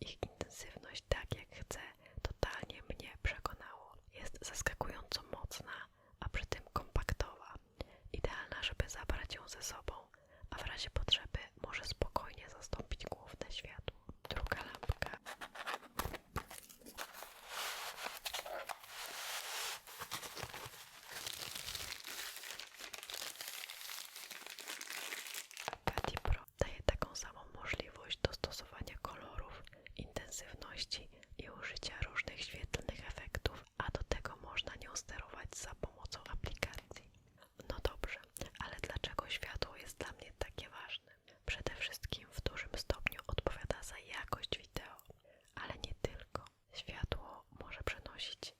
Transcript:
ich intensywność tak jak chcę, totalnie mnie przekonało. Jest zaskakująco mocna, a przy tym kompaktowa. Idealna, żeby zabrać ją ze sobą, a w razie potrzeby jasności i użycia różnych świetlnych efektów, a do tego można nią sterować za pomocą aplikacji. No dobrze, ale dlaczego światło jest dla mnie takie ważne? Przede wszystkim w dużym stopniu odpowiada za jakość wideo, ale nie tylko. Światło może przenosić